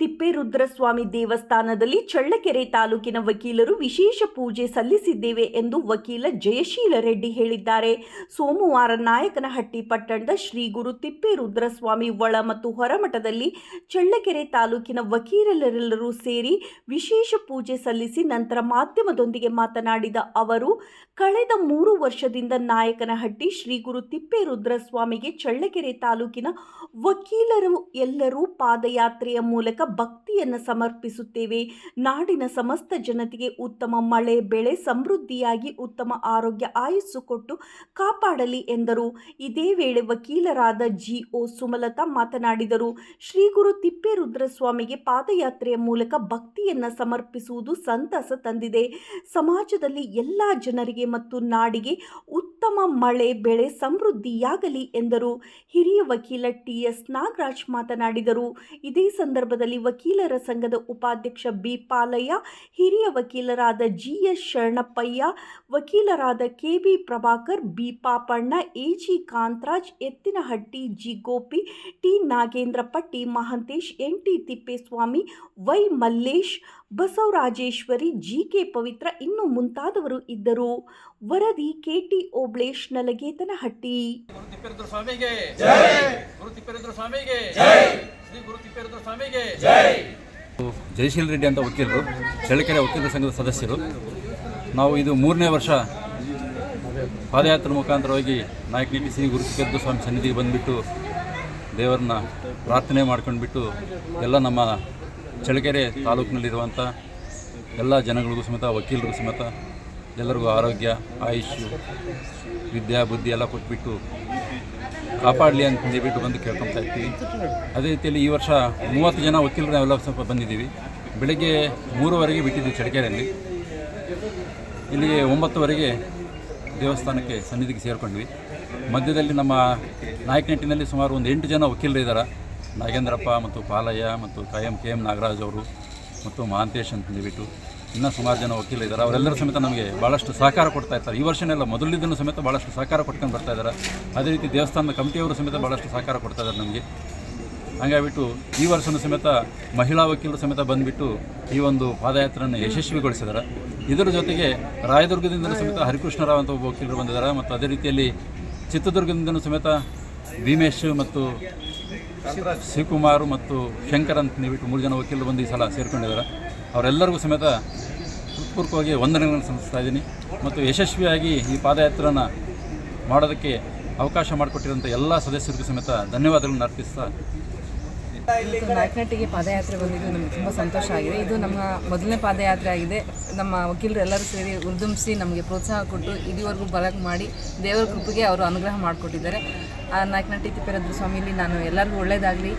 ತಿಪ್ಪೇರುದ್ರಸ್ವಾಮಿ ದೇವಸ್ಥಾನದಲ್ಲಿ ಚಳ್ಳಕೆರೆ ತಾಲೂಕಿನ ವಕೀಲರು ವಿಶೇಷ ಪೂಜೆ ಸಲ್ಲಿಸಿದ್ದೇವೆ ಎಂದು ವಕೀಲ ಜಯಶೀಲ ರೆಡ್ಡಿ ಹೇಳಿದ್ದಾರೆ. ಸೋಮವಾರ ನಾಯಕನಹಟ್ಟಿ ಪಟ್ಟಣದ ಶ್ರೀ ಗುರು ತಿಪ್ಪೇರುದ್ರಸ್ವಾಮಿ ಒಳ ಮತ್ತು ಹೊರಮಠದಲ್ಲಿ ಚಳ್ಳಕೆರೆ ತಾಲೂಕಿನ ವಕೀಲರೆಲ್ಲರೂ ಸೇರಿ ವಿಶೇಷ ಪೂಜೆ ಸಲ್ಲಿಸಿ ನಂತರ ಮಾಧ್ಯಮದೊಂದಿಗೆ ಮಾತನಾಡಿದ ಅವರು, ಕಳೆದ ಮೂರು ವರ್ಷದಿಂದ ನಾಯಕನಹಟ್ಟಿ ಶ್ರೀ ಗುರು ತಿಪ್ಪೇರುದ್ರಸ್ವಾಮಿಗೆ ಚಳ್ಳಕೆರೆ ತಾಲೂಕಿನ ವಕೀಲರು ಎಲ್ಲರೂ ಪಾದಯಾತ್ರೆಯ ಮೂಲಕ ಭಕ್ತಿಯನ್ನು ಸಮರ್ಪಿಸುತ್ತೇವೆ. ನಾಡಿನ ಸಮಸ್ತ ಜನತೆಗೆ ಉತ್ತಮ ಮಳೆ, ಬೆಳೆ, ಸಮೃದ್ಧಿಯಾಗಿ ಉತ್ತಮ ಆರೋಗ್ಯ ಆಯುಸ್ಸು ಕೊಟ್ಟು ಕಾಪಾಡಲಿ ಎಂದರು. ಇದೇ ವೇಳೆ ವಕೀಲರಾದ ಜಿ ಒ ಸುಮಲತಾ ಮಾತನಾಡಿದರು. ಶ್ರೀ ಗುರು ತಿಪ್ಪೇರುದ್ರಸ್ವಾಮಿಗೆ ಪಾದಯಾತ್ರೆಯ ಮೂಲಕ ಭಕ್ತಿಯನ್ನು ಸಮರ್ಪಿಸುವುದು ಸಂತಸ ತಂದಿದೆ. ಸಮಾಜದಲ್ಲಿ ಎಲ್ಲ ಜನರಿಗೆ ಮತ್ತು ನಾಡಿಗೆ ಉತ್ತಮ ಮಳೆ, ಬೆಳೆ ಸಮೃದ್ಧಿಯಾಗಲಿ ಎಂದರು. ಹಿರಿಯ ವಕೀಲ ಟಿ ಎಸ್ ನಾಗರಾಜ್ ಮಾತನಾಡಿದರು. ಇದೇ ಸಂದರ್ಭದಲ್ಲಿ ವಕೀಲರ ಸಂಘದ ಉಪಾಧ್ಯಕ್ಷ ಬಿ. ಪಾಲಯ್ಯ, ಹಿರಿಯ ವಕೀಲರಾದ ಜಿ ಎಸ್ ಶರಣಪ್ಪಯ್ಯ, ವಕೀಲರಾದ K B Prabhakar, B. Papanna A G Kantharaj, Ettinahatti G. Gopi, T. Nagendra ಪಟ್ಟಿ Mahantesh N T Thippeswamy, Y. Mallesh, Basavarajeshwari, G. K. Pavithra ಇನ್ನು ಮುಂತಾದವರು ಇದ್ದರು. ವರದಿ ಕೆಟಿ ಓಬ್ಳೇಶ್ ನಲಗೇತನಹಟ್ಟಿ. ಸ್ವಾಮಿಗೆ. ಜಯಶೀಲ್ ರೆಡ್ಡಿ ಅಂತ ವಕೀಲರು ಚಳ್ಳಕೆರೆ ವಕೀಲರ ಸಂಘದ ಸದಸ್ಯರು. ನಾವು ಇದು ಮೂರನೇ ವರ್ಷ ಪಾದಯಾತ್ರೆ ಮುಖಾಂತರವಾಗಿ ನಾಯಕನಿಟಿ ಶ್ರೀ ಗುರುತಿಪೇದ ಸ್ವಾಮಿ ಸನ್ನಿಧಿಗೆ ಬಂದುಬಿಟ್ಟು ದೇವರನ್ನ ಪ್ರಾರ್ಥನೆ ಮಾಡ್ಕೊಂಡ್ಬಿಟ್ಟು ಎಲ್ಲ ನಮ್ಮ ಚಳ್ಳಕೆರೆ ತಾಲೂಕಿನಲ್ಲಿರುವಂಥ ಎಲ್ಲ ಜನಗಳಿಗೂ ಸಮೇತ ವಕೀಲರಿಗೂ ಸಮೇತ ಎಲ್ಲರಿಗೂ ಆರೋಗ್ಯ, ಆಯುಷ್ಯು, ವಿದ್ಯಾ, ಬುದ್ಧಿ ಎಲ್ಲ ಕೊಟ್ಬಿಟ್ಟು ಕಾಪಾಡಲಿ ಅಂತ ಹೇಳಿಬಿಟ್ಟು ಬಂದು ಕೇಳ್ಕೊತಾ ಇರ್ತೀವಿ. ಅದೇ ರೀತಿಯಲ್ಲಿ ಈ ವರ್ಷ ಮೂವತ್ತು ಜನ ವಕೀಲರು ನಾವೆಲ್ಲ ಸ್ವಲ್ಪ ಬಂದಿದ್ದೀವಿ. ಬೆಳಗ್ಗೆ ಮೂರುವರೆಗೆ ಬಿಟ್ಟಿದ್ದು ಚಡಕೆರೆಯಲ್ಲಿ ಇಲ್ಲಿಗೆ ಒಂಬತ್ತುವರೆಗೆ ದೇವಸ್ಥಾನಕ್ಕೆ ಸನ್ನಿಧಿಗೆ ಸೇರಿಕೊಂಡ್ವಿ. ಮಧ್ಯದಲ್ಲಿ ನಮ್ಮ ನಾಯಕನಟ್ಟಿನಲ್ಲಿ ಸುಮಾರು ಒಂದು ಎಂಟು ಜನ ವಕೀಲರು ಇದ್ದಾರೆ ನಾಗೇಂದ್ರಪ್ಪ ಮತ್ತು ಪಾಲಯ್ಯ ಮತ್ತು ಕಾಯಂ ಕೆ ಎಂ ನಾಗರಾಜ್ ಅವರು ಮತ್ತು ಮಹಾಂತೇಶ್ ಅಂತ ಹೇಳ್ಬಿಟ್ಟು ಇನ್ನೂ ಸುಮಾರು ಜನ ವಕೀಲ ಇದ್ದಾರೆ ಅವರೆಲ್ಲರೂ ಸಮೇತ ನಮಗೆ ಭಾಳಷ್ಟು ಸಹಕಾರ ಕೊಡ್ತಾ ಇರ್ತಾರೆ. ಈ ವರ್ಷನೆಲ್ಲ ಮೊದಲಿದ್ದನ್ನು ಸಮೇತ ಭಾಳಷ್ಟು ಸಹಕಾರ ಕೊಟ್ಕೊಂಡು ಬರ್ತಾ ಇದ್ದಾರೆ ಅದೇ ರೀತಿ ದೇವಸ್ಥಾನದ ಕಮಿಟಿಯವರು ಸಮೇತ ಭಾಳಷ್ಟು ಸಹಕಾರ ಕೊಡ್ತಾ ಇದ್ದಾರೆ ನಮಗೆ. ಹಾಗಾಗಿಬಿಟ್ಟು ಈ ವರ್ಷನೂ ಸಮೇತ ಮಹಿಳಾ ವಕೀಲರು ಸಮೇತ ಬಂದುಬಿಟ್ಟು ಈ ಒಂದು ಪಾದಯಾತ್ರೆಯನ್ನು ಯಶಸ್ವಿಗೊಳಿಸಿದ್ದಾರೆ ಇದರ ಜೊತೆಗೆ ರಾಯದುರ್ಗದಿಂದಲೂ ಸಮೇತ ಹರಿಕೃಷ್ಣರಾವ್ ಅಂತ ಒಬ್ಬ ವಕೀಲರು ಬಂದಿದ್ದಾರೆ. ಮತ್ತು ಅದೇ ರೀತಿಯಲ್ಲಿ ಚಿತ್ರದುರ್ಗದಿಂದಲೂ ಸಮೇತ ಭೀಮೇಶ್ ಮತ್ತು ಶಿವಕುಮಾರ್ ಮತ್ತು ಶಂಕರ್ ಅಂತ ನೀವಿಟ್ಟು ಮೂರು ಜನ ವಕೀಲರು ಬಂದು ಈ ಸಲ ಸೇರಿಕೊಂಡಿದ್ದಾರೆ. ಅವರೆಲ್ಲರಿಗೂ ಸಮೇತ ಹೃತ್ಪೂರ್ವಕವಾಗಿ ವಂದನೆಗಳನ್ನು ಸಲ್ಲಿಸ್ತಾ ಇದ್ದೀನಿ. ಮತ್ತು ಯಶಸ್ವಿಯಾಗಿ ಈ ಪಾದಯಾತ್ರೆಯನ್ನು ಮಾಡೋದಕ್ಕೆ ಅವಕಾಶ ಮಾಡಿಕೊಟ್ಟಿರುವಂಥ ಎಲ್ಲ ಸದಸ್ಯರಿಗೂ ಸಮೇತ ಧನ್ಯವಾದಗಳನ್ನು ಅರ್ಪಿಸ್ತಾ ಇವತ್ತು ನಾಯಕನಟ್ಟಿಗೆ ಪಾದಯಾತ್ರೆ ಬಂದಿದ್ದು ನಮಗೆ ತುಂಬ ಸಂತೋಷ ಆಗಿದೆ. ಇದು ನಮ್ಮ ಮೊದಲನೇ ಪಾದಯಾತ್ರೆ ಆಗಿದೆ. ನಮ್ಮ ವಕೀಲರು ಎಲ್ಲರೂ ಸೇರಿ ಉರ್ದುಂಬಿಸಿ ನಮಗೆ ಪ್ರೋತ್ಸಾಹ ಕೊಟ್ಟು ಇದುವರೆಗೂ ಬಲಕ್ ಮಾಡಿ ದೇವರ ಕೃಪೆಗೆ ಅವರು ಅನುಗ್ರಹ ಮಾಡಿಕೊಟ್ಟಿದ್ದಾರೆ. ಆ ನಾಯಕನಟ್ಟಿ ತಿಪ್ಪೇರದ್ರ ಸ್ವಾಮಿಲಿ ನಾನು ಎಲ್ಲರಿಗೂ ಒಳ್ಳೆಯದಾಗಲಿ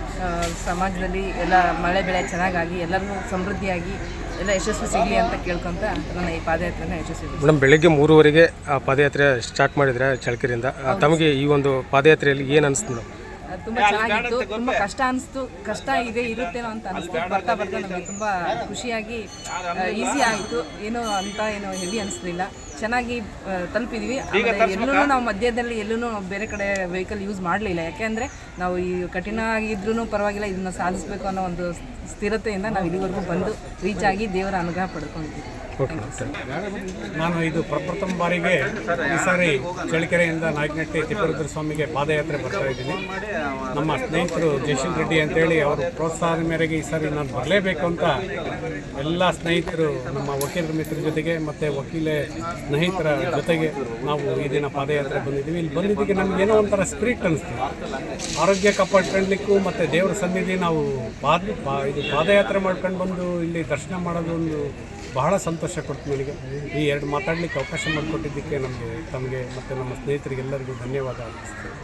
ಸಮಾಜದಲ್ಲಿ ಎಲ್ಲ ಮಳೆ ಬೆಳೆ ಚೆನ್ನಾಗಾಗಿ ಎಲ್ಲರಿಗೂ ಸಮೃದ್ಧಿಯಾಗಿ ಎಲ್ಲ ಯಶಸ್ಸು ಸಿಗಲಿ ಅಂತ ಕೇಳ್ಕೊಂತ ನನ್ನ ಈ ಪಾದಯಾತ್ರೆನ ಯಶಸ್ವಿ ಮೇಡಮ್ ಬೆಳಗ್ಗೆ ಮೂರುವರೆಗೆ ಆ ಪಾದಯಾತ್ರೆ ಸ್ಟಾರ್ಟ್ ಮಾಡಿದರೆ ಚಳಕರಿಂದ ತಮಗೆ ಈ ಒಂದು ಪಾದಯಾತ್ರೆಯಲ್ಲಿ ಏನು ಅನಿಸ್ತು ಮೇಡಮ್? ತುಂಬ ಚೆನ್ನಾಗಿತ್ತು. ತುಂಬಾ ಕಷ್ಟ ಅನಿಸ್ತು. ಕಷ್ಟ ಇದೆ ಇರುತ್ತೇನೋ ಅಂತ ಅನಿಸ್ತು. ಬರ್ತಾ ಬರ್ತಾ ನಮಗೆ ತುಂಬಾ ಖುಷಿಯಾಗಿ ಈಸಿ ಆಯಿತು. ಏನೋ ಅಂತ ಏನೋ ಹೆವಿ ಅನಿಸ್ಲಿಲ್ಲ. ಚೆನ್ನಾಗಿ ತಲುಪಿದೀವಿ. ಎಲ್ಲೂ ನಾವು ಮಧ್ಯದಲ್ಲಿ ಎಲ್ಲೂ ಬೇರೆ ಕಡೆ ವೆಹಿಕಲ್ ಯೂಸ್ ಮಾಡಲಿಲ್ಲ. ಯಾಕೆಂದರೆ ನಾವು ಈ ಕಠಿಣ ಆಗಿದ್ರೂ ಪರವಾಗಿಲ್ಲ ಇದನ್ನು ಸಾಧಿಸಬೇಕು ಅನ್ನೋ ಒಂದು ಸ್ಥಿರತೆಯಿಂದ ನಾವು ಇಲ್ಲಿವರೆಗೂ ಬಂದು ರೀಚ್ ಆಗಿ ದೇವರ ಅನುಗ್ರಹ ಪಡ್ಕೊಂಡಿದ್ದೀವಿ. ನಾನು ಇದು ಪ್ರಪ್ರಥಮ ಬಾರಿಗೆ ಈ ಸಾರಿ ಚಳ್ಳಕೆರೆಯಿಂದ ನಾಯಕನಟ್ಟಿ ತಿಪ್ಪರುದ್ರ ಸ್ವಾಮಿಗೆ ಪಾದಯಾತ್ರೆ ಬರ್ತಾ ಇದ್ದೀನಿ. ನಮ್ಮ ಸ್ನೇಹಿತರು ಜಯಶೀಲ್ ರೆಡ್ಡಿ ಅಂತೇಳಿ ಅವರು ಪ್ರೋತ್ಸಾಹದ ಮೇರೆಗೆ ಈ ಸಾರಿ ನಾನು ಬರಲೇಬೇಕು ಅಂತ ಎಲ್ಲ ಸ್ನೇಹಿತರು, ನಮ್ಮ ವಕೀಲರ ಮಿತ್ರ ಜೊತೆಗೆ ಮತ್ತು ವಕೀಲೆ ಸ್ನೇಹಿತರ ಜೊತೆಗೆ ನಾವು ಈ ದಿನ ಪಾದಯಾತ್ರೆ ಬಂದಿದ್ದೀವಿ. ಇಲ್ಲಿ ಬಂದಿದ್ದಕ್ಕೆ ನಮ್ಗೆ ಏನೋ ಒಂಥರ ಸ್ಪಿರಿಟ್ ಅನಿಸ್ತು. ಆರೋಗ್ಯ ಕಾಪಾಡ್ಕೊಳ್ಲಿಕ್ಕೂ ಮತ್ತು ದೇವರ ಸನ್ನಿಧಿ ನಾವು ಪಾದ ಇದು ಪಾದಯಾತ್ರೆ ಮಾಡ್ಕೊಂಡು ಬಂದು ಇಲ್ಲಿ ದರ್ಶನ ಮಾಡೋದು ಒಂದು ಬಹಳ ಸಂತೋಷ ಕೊಡ್ತು ನನಗೆ ಈ ಎರಡು ಮಾತಾಡಲಿಕ್ಕೆ ಅವಕಾಶ ಮಾಡಿಕೊಟ್ಟಿದ್ದಕ್ಕೆ ನಮಗೆ, ತಮಗೆ ಮತ್ತು ನಮ್ಮ ಸ್ನೇಹಿತರಿಗೆಲ್ಲರಿಗೂ ಧನ್ಯವಾದ. ಅರ್ಪಿಸ್ತೇನೆ